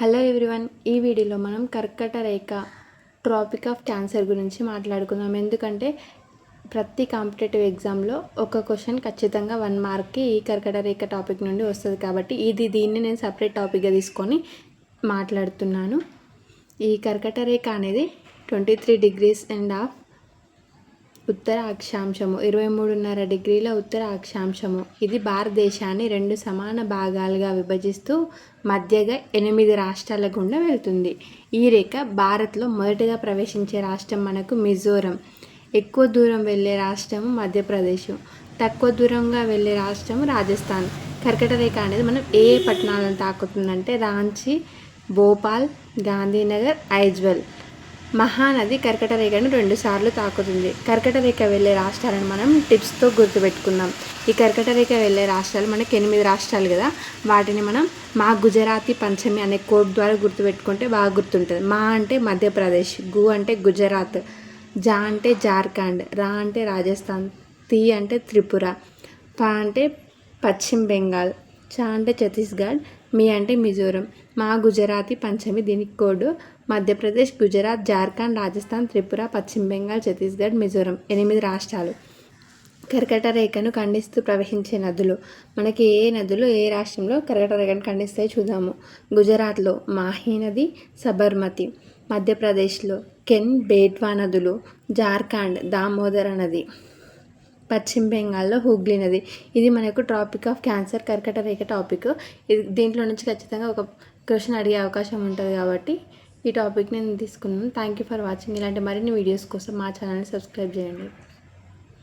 Hello everyone ఈ వీడియోలో మనం కర్కట రేఖ ట్రాపిక్ ఆఫ్ క్యాన్సర్ గురించి మాట్లాడుకుందాం. ఎందుకంటే ప్రతి కాంపిటేటివ్ ఎగ్జామ్లో ఒక క్వశ్చన్ ఖచ్చితంగా వన్ మార్క్కి ఈ కర్కట రేఖ టాపిక్ నుండి వస్తుంది. కాబట్టి ఇది దీన్ని నేను సపరేట్ టాపిక్గా తీసుకొని మాట్లాడుతున్నాను. ఈ కర్కట రేఖ అనేది twenty three degrees and half ఉత్తర అక్షాంశము ఇరవై మూడున్నర డిగ్రీల ఉత్తర అక్షాంశము ఇది భారతదేశాన్ని రెండు సమాన భాగాలుగా విభజిస్తూ మధ్యగా ఎనిమిది రాష్ట్రాల గుండా వెళ్తుంది. ఈ రేఖ భారత్లో మొదటిగా ప్రవేశించే రాష్ట్రం మనకు మిజోరం. ఎక్కువ దూరం వెళ్ళే రాష్ట్రం మధ్యప్రదేశ్. తక్కువ దూరంగా వెళ్ళే రాష్ట్రం రాజస్థాన్. కర్కట రేఖ అనేది మనం ఏ పట్టణాలను తాకుతుందంటే రాంచీ భోపాల్ గాంధీనగర్ ఐజ్వల్. మహానది కర్కట రేఖను రెండుసార్లు తాకుతుంది. కర్కట రేఖ వెళ్ళే రాష్ట్రాలను మనం టిప్స్తో గుర్తుపెట్టుకుందాం. ఈ కర్కట రేఖ వెళ్ళే రాష్ట్రాలు మనకి ఎనిమిది రాష్ట్రాలు కదా. వాటిని మనం మా గుజరాతీ పంచమి అనే కోడ్ ద్వారా గుర్తుపెట్టుకుంటే బాగా గుర్తుంటుంది. మా అంటే మధ్యప్రదేశ్ గు అంటే గుజరాత్ జా అంటే జార్ఖండ్ రా అంటే రాజస్థాన్ తీ అంటే త్రిపుర పా అంటే పశ్చిమ బెంగాల్ చా అంటే ఛత్తీస్గఢ్ మీ అంటే మిజోరం. మా గుజరాతీ పంచమి దీనికి కోడ్. మధ్యప్రదేశ్ గుజరాత్ జార్ఖండ్ రాజస్థాన్ త్రిపుర పశ్చిమ బెంగాల్ ఛత్తీస్గఢ్ మిజోరం ఎనిమిది రాష్ట్రాలు. కర్కట రేఖను ఖండిస్తూ ప్రవహించే నదులు. మనకి ఏ నదులు ఏ రాష్ట్రంలో కర్కట రేఖను ఖండిస్తాయో చూద్దాము. గుజరాత్లో మాహీ నది సబర్మతి మధ్యప్రదేశ్లో కెన్ బేట్వా నదులు జార్ఖండ్ దామోదర నది. పశ్చిమ బెంగాల్లో హుగ్లీ నది ఇది మనకు టాపిక్ ఆఫ్ క్యాన్సర్ కర్కట రేఖ టాపిక్ ఇది దీంట్లో నుంచి ఖచ్చితంగా ఒక క్వశ్చన్ అడిగే అవకాశం ఉంటుంది కాబట్టి ఈ టాపిక్ నేను తీసుకున్నాను. థ్యాంక్ యూ ఫర్ వాచింగ్ ఇలాంటి మరిన్ని వీడియోస్ కోసం మా ఛానల్ని సబ్స్క్రైబ్ చేయండి.